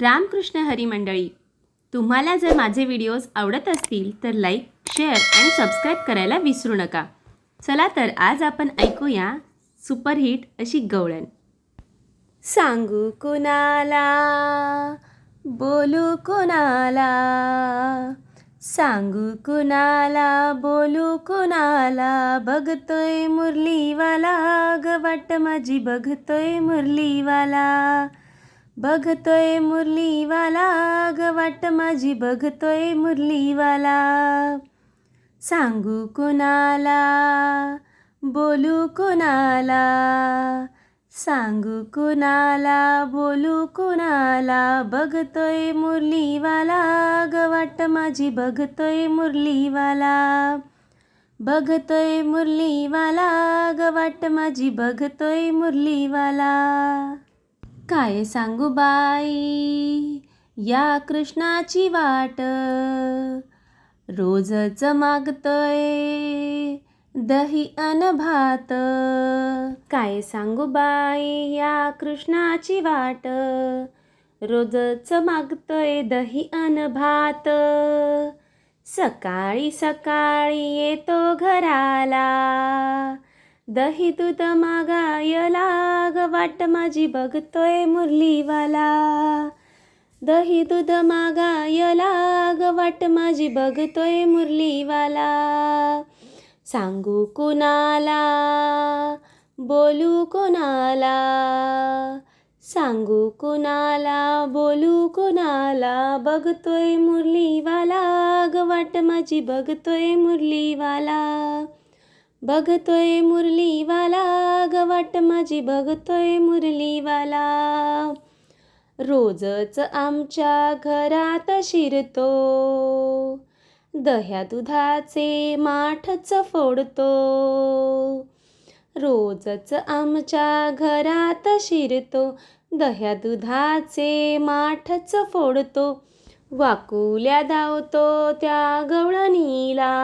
रामकृष्ण हरी मंडळी तुम्हाला जर माझे व्हिडिओज आवडत असतील तर लाईक शेअर आणि सबस्क्राईब करायला विसरू नका. चला तर आज आपण ऐकूया सुपरहिट अशी गवळण. सांगू कुणाला? बोलू कुणाला? सांगू कुणाला? बोलू कुणाला? बघतोय मुरलीवाला. ग वाट माझी बघतोय मुरलीवाला. बघतोय मुरलीवाला ग वाट माझी बघतोय मुरलीवाला. सांगू कुणाला? बोलू कुणाला? सांगू कुणाला? बोलू कुणाला? बघतोय मुरलीवाला ग वाट माझी बघतोय मुरलीवाला. बघतोय मुरलीवाला ग वाट माझी बघतोय मुरलीवाला. काय सांगू बाई? या कृष्णाची वाट रोजच मागतय दही अन भात. काय सांगू बाई? या कृष्णाची वाट रोजच मागतोय दही अन भात. सकाळी सकाळी येतो घराला दही दूध मागायला वाट माझी बघतोय मुरलीवाला. दही दूध मागायला ग वाट माझी बघतोय मुरलीवाला. सांगू कुणाला? बोलू कुणाला? सांगू कुणाला? बोलू कुणाला? बघतोय मुरलीवाला. ग वाट माझी बघतोय मुरलीवाला. बघतोय मुरलीवाला ग वाट माझी बघतोय मुरलीवाला. रोजच आमच्या घरात शिरतो दह्या दुधाचे माठच फोडतो. रोजच आमच्या घरात शिरतो दह्या दुधाचे माठच फोडतो. वाकुल्या धावतो त्या गवळणीला.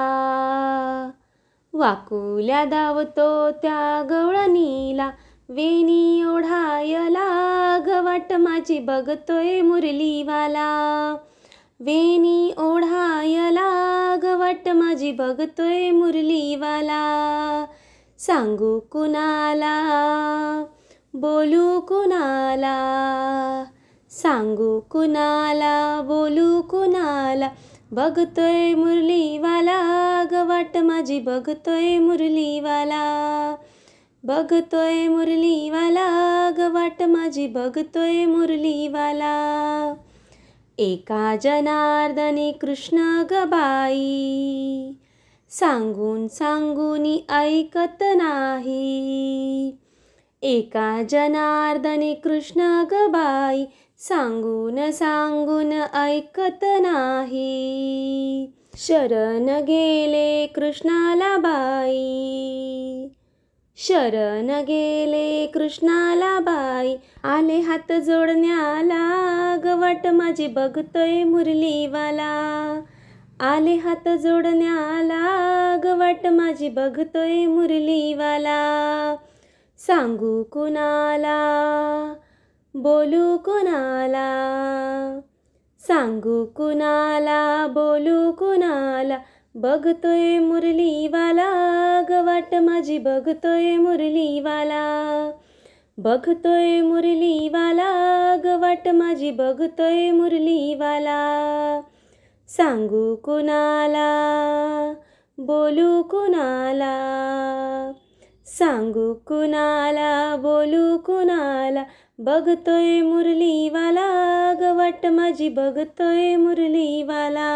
वाकुल्या धावतो त्या गवळणीला. वेणी ओढायला गवाट माझी बघतोय मुरलीवाला. वेणी ओढायला गवाट माझी बघतोय मुरलीवाला. सांगू कुणाला? बोलू कुणाला? सांगू कुणाला? बोलू कुणाला? बघतोय मुरलीवाला ग वाट माझी बघतोय मुरलीवाला. बघतोय मुरलीवाला ग वाट माझी बघतोय मुरलीवाला. एका जनार्दने कृष्ण ग बाई सांगून सांगून ऐकत नाही. एका जनार्दने कृष्ण ग बाई सांगून सांगून ऐकत नाही. शरण गेले कृष्णाला बाई. शरण गेले कृष्णाला बाई. आले हात जोडण्याला गवट माझी बघतोय मुरलीवाला. आले हात जोडण्याला गवट माझी बघतोय मुरलीवाला. सांगू कुणाला? बोलू कुणाला? सांगू कुणाला? बोलू कुणाला? बघतोय मुरलीवाला गवाट माझी बघतोय मुरलीवाला. बघतोय मुरलीवाला गवाट माझी बघतोय मुरलीवाला. सांगू कुणाला? बोलू कुणाला? सांगू कुणाला? बोलू कुणाला? बघतोय मुरलीवाला गवाट माझी बघतोय मुरलीवाला.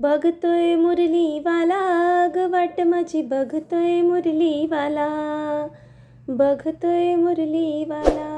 बघतोय मुरलीवाला ग वाट माझी बघतोय मुरलीवाला. बघतोय मुरलीवाला.